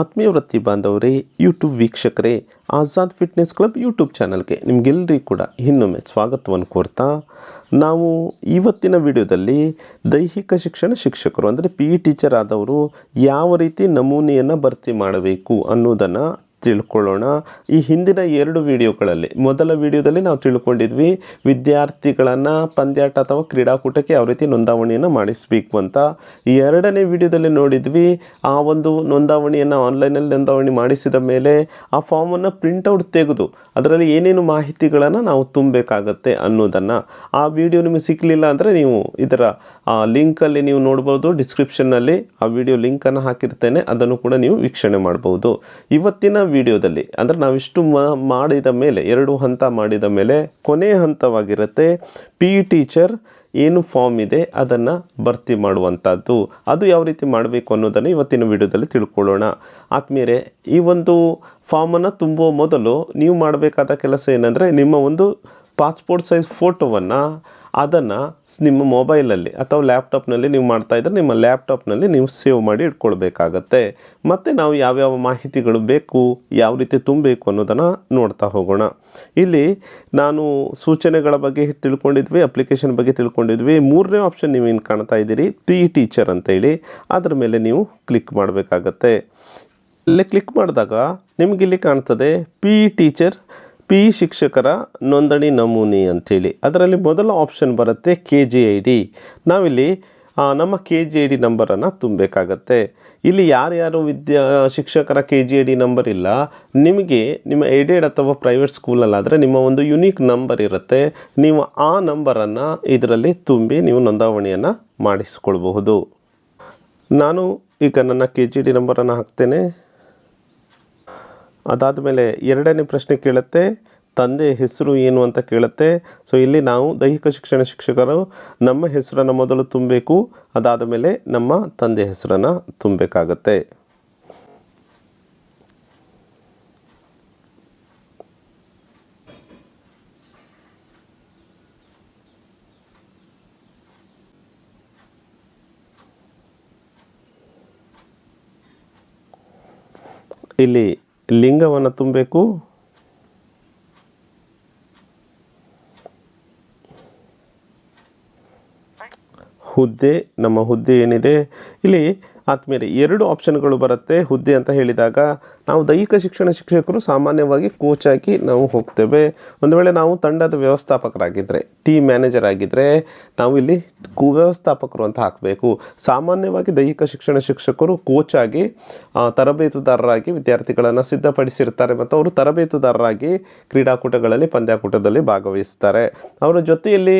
ಆತ್ಮೀಯ ವೃತ್ತಿ ಬಾಂಧವರೇ ಯೂಟ್ಯೂಬ್ ವೀಕ್ಷಕರೇ, ಆಜಾದ್ ಫಿಟ್ನೆಸ್ ಕ್ಲಬ್ ಯೂಟ್ಯೂಬ್ ಚಾನಲ್ಗೆ ನಿಮಗೆಲ್ಲರಿಗೂ ಕೂಡ ಇನ್ನೊಮ್ಮೆ ಸ್ವಾಗತವನ್ನು ಕೋರ್ತಾ, ನಾವು ಇವತ್ತಿನ ವಿಡಿಯೋದಲ್ಲಿ ದೈಹಿಕ ಶಿಕ್ಷಣ ಶಿಕ್ಷಕರು, ಅಂದರೆ ಪಿ ಇ ಟೀಚರ್ ಆದವರು ಯಾವ ರೀತಿ ನಮೂನೆಯನ್ನು ಭರ್ತಿ ಮಾಡಬೇಕು ಅನ್ನೋದನ್ನು ತಿಳ್ಕೊಳ್ಳೋಣ. ಈ ಹಿಂದಿನ ಎರಡು ವಿಡಿಯೋಗಳಲ್ಲಿ, ಮೊದಲ ವಿಡಿಯೋದಲ್ಲಿ ನಾವು ತಿಳ್ಕೊಂಡಿದ್ವಿ ವಿದ್ಯಾರ್ಥಿಗಳನ್ನು ಪಂದ್ಯಾಟ ಅಥವಾ ಕ್ರೀಡಾಕೂಟಕ್ಕೆ ಯಾವ ರೀತಿ ನೋಂದಾವಣಿಯನ್ನು ಮಾಡಿಸಬೇಕು ಅಂತ. ಎರಡನೇ ವಿಡಿಯೋದಲ್ಲಿ ನೋಡಿದ್ವಿ, ಆ ಒಂದು ನೋಂದಾವಣಿಯನ್ನು ಆನ್ಲೈನಲ್ಲಿ ನೋಂದಾವಣಿ ಮಾಡಿಸಿದ ಮೇಲೆ ಆ ಫಾರ್ಮನ್ನು ಪ್ರಿಂಟೌಟ್ ತೆಗೆದು ಅದರಲ್ಲಿ ಏನೇನು ಮಾಹಿತಿಗಳನ್ನು ನಾವು ತುಂಬಬೇಕಾಗತ್ತೆ ಅನ್ನೋದನ್ನು. ಆ ವಿಡಿಯೋ ನಿಮಗೆ ಸಿಕ್ಕಲಿಲ್ಲ ಅಂದರೆ ನೀವು ಇದರ ಲಿಂಕಲ್ಲಿ ನೀವು ನೋಡ್ಬೋದು, ಡಿಸ್ಕ್ರಿಪ್ಷನ್ನಲ್ಲಿ ಆ ವಿಡಿಯೋ ಲಿಂಕನ್ನು ಹಾಕಿರ್ತೇನೆ, ಅದನ್ನು ಕೂಡ ನೀವು ವೀಕ್ಷಣೆ ಮಾಡ್ಬೋದು. ಇವತ್ತಿನ ವಿಡಿಯೋದಲ್ಲಿ, ಅಂದರೆ ನಾವಿಷ್ಟು ಮಾಡಿದ ಮೇಲೆ, ಎರಡು ಹಂತ ಮಾಡಿದ ಮೇಲೆ ಕೊನೆಯ ಹಂತವಾಗಿರುತ್ತೆ ಪಿ ಟೀಚರ್ ಏನು ಫಾರ್ಮ್ ಇದೆ, ಅದನ್ನು ಭರ್ತಿ ಮಾಡುವಂಥದ್ದು. ಅದು ಯಾವ ರೀತಿ ಮಾಡಬೇಕು ಅನ್ನೋದನ್ನು ಇವತ್ತಿನ ವಿಡಿಯೋದಲ್ಲಿ ತಿಳ್ಕೊಳ್ಳೋಣ. ಆತ್ಮೀಯರೇ, ಈ ಒಂದು ಫಾರ್ಮನ್ನು ತುಂಬುವ ಮೊದಲು ನೀವು ಮಾಡಬೇಕಾದ ಕೆಲಸ ಏನಂದರೆ, ನಿಮ್ಮ ಒಂದು ಪಾಸ್ಪೋರ್ಟ್ ಸೈಜ್ ಫೋಟೋವನ್ನು ಅದನ್ನು ನಿಮ್ಮ ಮೊಬೈಲಲ್ಲಿ ಅಥವಾ ಲ್ಯಾಪ್ಟಾಪ್ನಲ್ಲಿ ನೀವು ಮಾಡ್ತಾ ಇದ್ದರೆ ನಿಮ್ಮ ಲ್ಯಾಪ್ಟಾಪ್ನಲ್ಲಿ ನೀವು ಸೇವ್ ಮಾಡಿ ಇಟ್ಕೊಳ್ಬೇಕಾಗತ್ತೆ. ಮತ್ತು ನಾವು ಯಾವ್ಯಾವ ಮಾಹಿತಿಗಳು ಬೇಕು, ಯಾವ ರೀತಿ ತುಂಬಬೇಕು ಅನ್ನೋದನ್ನು ನೋಡ್ತಾ ಹೋಗೋಣ. ಇಲ್ಲಿ ನಾನು ಸೂಚನೆಗಳ ಬಗ್ಗೆ ತಿಳ್ಕೊಂಡಿದ್ವಿ, ಅಪ್ಲಿಕೇಶನ್ ಬಗ್ಗೆ ತಿಳ್ಕೊಂಡಿದ್ವಿ. ಮೂರನೇ ಆಪ್ಷನ್ ನೀವು ಏನು ಕಾಣ್ತಾ ಇದ್ದೀರಿ ಪಿ ಟೀಚರ್ ಅಂತೇಳಿ ಅದರ ಮೇಲೆ ನೀವು ಕ್ಲಿಕ್ ಮಾಡಬೇಕಾಗತ್ತೆ. ಇಲ್ಲಿ ಕ್ಲಿಕ್ ಮಾಡಿದಾಗ ನಿಮಗಿಲ್ಲಿ ಕಾಣ್ತದೆ ಪಿ ಟೀಚರ್ ಪಿ ಶಿಕ್ಷಕರ ನೋಂದಣಿ ನಮೂನೆ ಅಂಥೇಳಿ. ಅದರಲ್ಲಿ ಮೊದಲ ಆಪ್ಷನ್ ಬರುತ್ತೆ ಕೆ ಜಿ ಐ ಡಿ ನಾವಿಲ್ಲಿ ನಮ್ಮ ಕೆ ಜಿ ಐ ಡಿ ನಂಬರನ್ನು ತುಂಬಬೇಕಾಗತ್ತೆ. ಇಲ್ಲಿ ಯಾರ್ಯಾರು ವಿದ್ಯಾ, ಶಿಕ್ಷಕರ K G I D number ಇಲ್ಲ, ನಿಮಗೆ ನಿಮ್ಮ ಏಡೆಡ್ ಅಥವಾ ಪ್ರೈವೇಟ್ ಸ್ಕೂಲಲ್ಲಾದರೆ ನಿಮ್ಮ ಒಂದು ಯುನೀಕ್ ನಂಬರ್ ಇರುತ್ತೆ. ನೀವು ಆ ನಂಬರನ್ನು ಇದರಲ್ಲಿ ತುಂಬಿ ನೀವು ನೋಂದಾವಣಿಯನ್ನು ಮಾಡಿಸಿಕೊಳ್ಬಹುದು. ನಾನು ಈಗ ನನ್ನ ಕೆ ಜಿ ಡಿ ನಂಬರನ್ನು ಹಾಕ್ತೇನೆ. ಅದಾದ ಮೇಲೆ ಎರಡನೇ ಪ್ರಶ್ನೆ ಕೇಳುತ್ತೆ, ತಂದೆ ಹೆಸರು ಏನು ಅಂತ ಕೇಳುತ್ತೆ. ಸೊ ಇಲ್ಲಿ ನಾವು ದೈಹಿಕ ಶಿಕ್ಷಣ ಶಿಕ್ಷಕರು, ನಮ್ಮ ಹೆಸರನ್ನು ಮೊದಲು ತುಂಬಬೇಕು ಅದಾದ ಮೇಲೆ ನಮ್ಮ ತಂದೆ ಹೆಸರನ್ನು ತುಂಬಬೇಕಾಗತ್ತೆ. ಇಲ್ಲಿ ಲಿಂಗವನ್ನು ತುಂಬಬೇಕು. ಹುದ್ದೆ ನಮ್ಮ ಹುದ್ದೆ ಏನಿದೆ? ಇಲ್ಲಿ ಆತ್ಮೀಯರೇ ಎರಡು ಆಪ್ಷನ್ಗಳು ಬರುತ್ತೆ ಹುದ್ದೆ ಅಂತ ಹೇಳಿದಾಗ. ನಾವು ದೈಹಿಕ ಶಿಕ್ಷಣ ಶಿಕ್ಷಕರು ಸಾಮಾನ್ಯವಾಗಿ ಕೋಚ್ ಆಗಿ ನಾವು ಹೋಗ್ತೇವೆ. ಒಂದು ವೇಳೆ ನಾವು ತಂಡದ ವ್ಯವಸ್ಥಾಪಕರಾಗಿದ್ದರೆ ಟೀಮ್ ಮ್ಯಾನೇಜರ್ ಆಗಿದ್ದರೆ ನಾವು ಇಲ್ಲಿ ಕು ವ್ಯವಸ್ಥಾಪಕರು ಅಂತ ಹಾಕಬೇಕು. ಸಾಮಾನ್ಯವಾಗಿ ದೈಹಿಕ ಶಿಕ್ಷಣ ಶಿಕ್ಷಕರು ಕೋಚ್ ಆಗಿ ತರಬೇತುದಾರರಾಗಿ ವಿದ್ಯಾರ್ಥಿಗಳನ್ನು ಸಿದ್ಧಪಡಿಸಿರ್ತಾರೆ ಮತ್ತು ಅವರು ತರಬೇತುದಾರರಾಗಿ ಕ್ರೀಡಾಕೂಟಗಳಲ್ಲಿ, ಪಂದ್ಯಾಕೂಟದಲ್ಲಿ ಭಾಗವಹಿಸ್ತಾರೆ. ಅವರ ಜೊತೆಯಲ್ಲಿ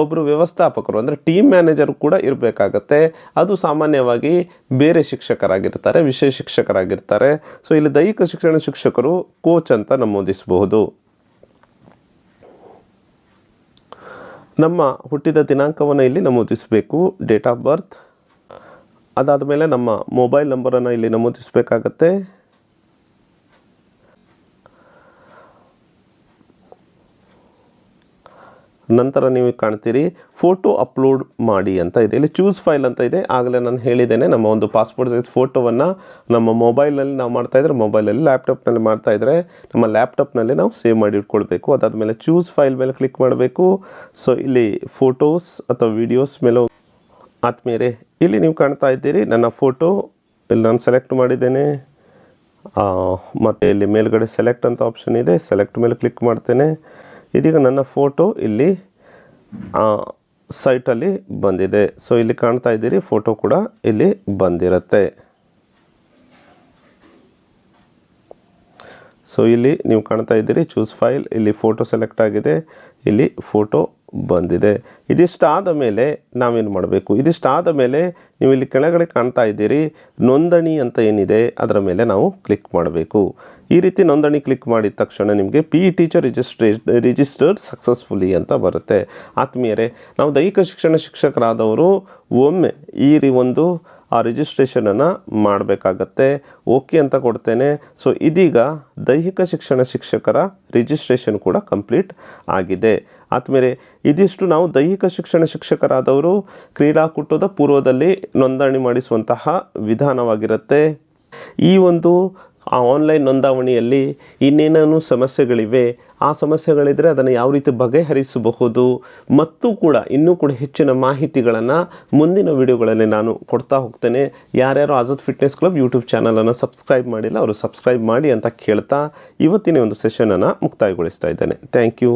ಒಬ್ಬರು ವ್ಯವಸ್ಥಾಪಕರು ಅಂದರೆ ಟೀಮ್ ಮ್ಯಾನೇಜರ್ ಕೂಡ ಇರಬೇಕಾಗತ್ತೆ. ಅದು ಸಾಮಾನ್ಯವಾಗಿ ಬೇರೆ ಶಿಕ್ಷಕರಾಗಿರ್ತಾರೆ ವಿಷಯ ಶಿಕ್ಷಕರಾಗಿರ್ತಾರೆ. ಸೊ ಇಲ್ಲಿ ದೈಹಿಕ ಶಿಕ್ಷಣ ಶಿಕ್ಷಕರು ಕೋಚ್ ಅಂತ ನಮೂದಿಸಬಹುದು. ನಮ್ಮ ಹುಟ್ಟಿದ ದಿನಾಂಕವನ್ನು ಇಲ್ಲಿ ನಮೂದಿಸಬೇಕು, ಡೇಟ್ ಆಫ್ ಬರ್ತ್. ಅದಾದ ಮೇಲೆ ನಮ್ಮ ಮೊಬೈಲ್ ನಂಬರನ್ನು ಇಲ್ಲಿ ನಮೂದಿಸಬೇಕಾಗತ್ತೆ. ನಂತರ ನೀವು ಕಾಣ್ತೀರಿ, ಫೋಟೋ ಅಪ್ಲೋಡ್ ಮಾಡಿ ಅಂತ ಇದೆ. ಇಲ್ಲಿ ಚೂಸ್ ಫೈಲ್ ಅಂತ ಇದೆ. ಆಗಲೇ ನಾನು ಹೇಳಿದ್ದೇನೆ, ನಮ್ಮ ಒಂದು ಪಾಸ್ಪೋರ್ಟ್ ಸೈಜ್ ಫೋಟೋವನ್ನು ನಮ್ಮ ಮೊಬೈಲಲ್ಲಿ ನಾವು ಮಾಡ್ತಾ ಇದ್ರೆ ಮೊಬೈಲಲ್ಲಿ ಲ್ಯಾಪ್ಟಾಪ್ನಲ್ಲಿ ಮಾಡ್ತಾಯಿದ್ರೆ ನಮ್ಮ ಲ್ಯಾಪ್ಟಾಪ್ನಲ್ಲಿ ನಾವು ಸೇವ್ ಮಾಡಿ ಇಟ್ಕೊಳ್ಬೇಕು. ಅದಾದಮೇಲೆ ಚೂಸ್ ಫೈಲ್ ಮೇಲೆ ಕ್ಲಿಕ್ ಮಾಡಬೇಕು. ಸೊ ಇಲ್ಲಿ ಫೋಟೋಸ್ ಅಥವಾ ವಿಡಿಯೋಸ್ ಮೇಲೆ ಆದ್ಮೇಲೆ ಇಲ್ಲಿ ನೀವು ಕಾಣ್ತಾ ಇದ್ದೀರಿ, ನನ್ನ ಫೋಟೋ ಇಲ್ಲಿ ನಾನು ಸೆಲೆಕ್ಟ್ ಮಾಡಿದ್ದೇನೆ. ಮತ್ತು ಇಲ್ಲಿ ಮೇಲ್ಗಡೆ ಸೆಲೆಕ್ಟ್ ಅಂತ ಆಪ್ಷನ್ ಇದೆ. ಸೆಲೆಕ್ಟ್ ಮೇಲೆ ಕ್ಲಿಕ್ ಮಾಡ್ತೇನೆ. ಇದೀಗ ನನ್ನ ಫೋಟೋ ಇಲ್ಲಿ ಸೈಟಲ್ಲಿ ಬಂದಿದೆ. ಸೊ ಇಲ್ಲಿ ಕಾಣ್ತಾ ಇದ್ದೀರಿ, ಫೋಟೋ ಕೂಡ ಇಲ್ಲಿ ಬಂದಿರುತ್ತೆ. ಸೊ ಇಲ್ಲಿ ನೀವು ಕಾಣ್ತಾ ಇದ್ದೀರಿ ಚೂಸ್ ಫೈಲ್ ಇಲ್ಲಿ ಫೋಟೋ ಸೆಲೆಕ್ಟ್ ಆಗಿದೆ. ಇಲ್ಲಿ ಫೋಟೋ ಬಂದಿದೆ. ಇದಿಷ್ಟಾದ ಮೇಲೆ ನಾವೇನು ಮಾಡಬೇಕು? ಇದಿಷ್ಟಾದ ಮೇಲೆ ನೀವು ಇಲ್ಲಿ ಕೆಳಗಡೆ ಕಾಣ್ತಾ ಇದ್ದೀರಿ, ನೋಂದಣಿ ಅಂತ ಏನಿದೆ ಅದರ ಮೇಲೆ ನಾವು ಕ್ಲಿಕ್ ಮಾಡಬೇಕು. ಈ ರೀತಿ ನೋಂದಣಿ ಕ್ಲಿಕ್ ಮಾಡಿದ ತಕ್ಷಣ ನಿಮಗೆ ಪಿ ಇ ಟೀಚರ್ ರಿಜಿಸ್ಟ್ರೇ ರಿಜಿಸ್ಟರ್ಡ್ ಸಕ್ಸಸ್ಫುಲಿ ಅಂತ ಬರುತ್ತೆ. ಆತ್ಮೀಯರೇ, ನಾವು ದೈಹಿಕ ಶಿಕ್ಷಣ ಶಿಕ್ಷಕರಾದವರು ಒಮ್ಮೆ ಈ ರೀ ಒಂದು, ಆ ರಿಜಿಸ್ಟ್ರೇಷನನ್ನು ಮಾಡಬೇಕಾಗತ್ತೆ. ಓಕೆ ಅಂತ ಕೊಡ್ತೇನೆ. ಸೊ ಇದೀಗ ದೈಹಿಕ ಶಿಕ್ಷಣ ಶಿಕ್ಷಕರ ರಿಜಿಸ್ಟ್ರೇಷನ್ ಕೂಡ ಕಂಪ್ಲೀಟ್ ಆಗಿದೆ. ಆದಮೇಲೆ ಇದಿಷ್ಟು ನಾವು ದೈಹಿಕ ಶಿಕ್ಷಣ ಶಿಕ್ಷಕರಾದವರು ಕ್ರೀಡಾಕೂಟದ ಪೂರ್ವದಲ್ಲಿ ನೋಂದಣಿ ಮಾಡಿಸುವಂತಹ ವಿಧಾನವಾಗಿರುತ್ತೆ. ಈ ಒಂದು ಆ ಆನ್ಲೈನ್ ನೋಂದಾವಣಿಯಲ್ಲಿ ಇನ್ನೇನೇನು ಸಮಸ್ಯೆಗಳಿವೆ, ಆ ಸಮಸ್ಯೆಗಳಿದ್ದರೆ ಅದನ್ನು ಯಾವ ರೀತಿ ಬಗೆಹರಿಸಬಹುದು ಮತ್ತು ಕೂಡ ಇನ್ನೂ ಕೂಡ ಹೆಚ್ಚಿನ ಮಾಹಿತಿಗಳನ್ನು ಮುಂದಿನ ವಿಡಿಯೋಗಳಲ್ಲಿ ನಾನು ಕೊಡ್ತಾ ಹೋಗ್ತೇನೆ. ಯಾರ್ಯಾರು ಆಜಾದ್ ಫಿಟ್ನೆಸ್ ಕ್ಲಬ್ ಯೂಟ್ಯೂಬ್ ಚಾನಲನ್ನು ಸಬ್ಸ್ಕ್ರೈಬ್ ಮಾಡಿಲ್ಲ, ಅವರು ಸಬ್ಸ್ಕ್ರೈಬ್ ಮಾಡಿ ಅಂತ ಕೇಳ್ತಾ ಇವತ್ತಿನ ಒಂದು ಸೆಷನನ್ನು ಮುಕ್ತಾಯಗೊಳಿಸ್ತಾ ಇದ್ದೇನೆ. Thank you